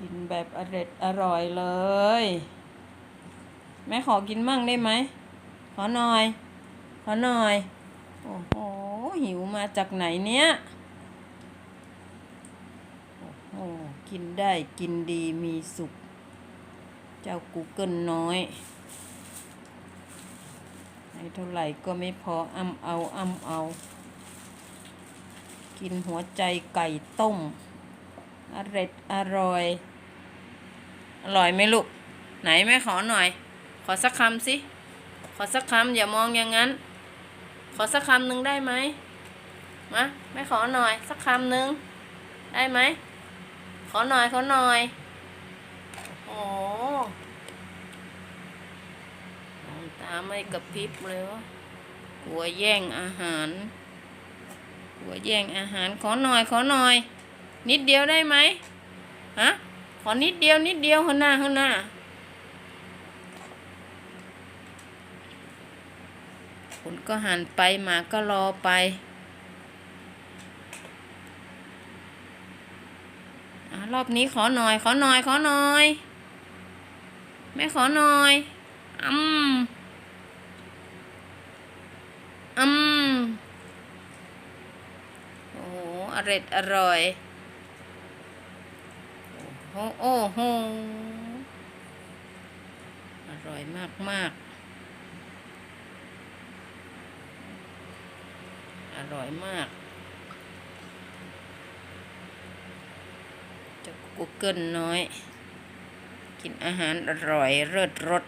กินแบบอร่อยอร่อยเลย แม่ขอกินมั่งได้ไหม ขอหน่อย ขอหน่อย โอ้โห หิวมาจากไหนเนี้ย โอ้โห กินได้กินดีมีสุข เจ้ากูเกิลน้อยให้เท่าไหร่ก็ไม่พออ้ำเอาอ้ำเอา กินหัวใจไก่ต้ม อร่อยอร่อย อร่อยไหมลูก ไหนแม่ขอหน่อย ขอสักคำสิ ขอสักคำอย่ามองอย่างนั้น ขอสักคำหนึ่งได้ไหมมาแม่ขอหน่อย สักคำหนึ่งได้ไหม ขอหน่อยขอหน่อย โอ้ตาไม่กระพริบเลยวะกลัวแย่งอาหาร กลัวแย่งอาหาร ขอหน่อย ขอหน่อย นิดเดียวได้ไหมฮะขอนิดเดียวนิดเดียวหัวหน้าหัวหน้าคนก็หันไปหมาก็รอไปอรอบนี้ขอหน่อย ขอหน่อย ขอหน่อย แม่ขอหน่อยอืมอืมโอ้โหอร่อยอร่อย โอ้โอ้โหอร่อยมากมากอร่อยมากจะกูเกิลน้อย กินอาหารอร่อยเลิศรส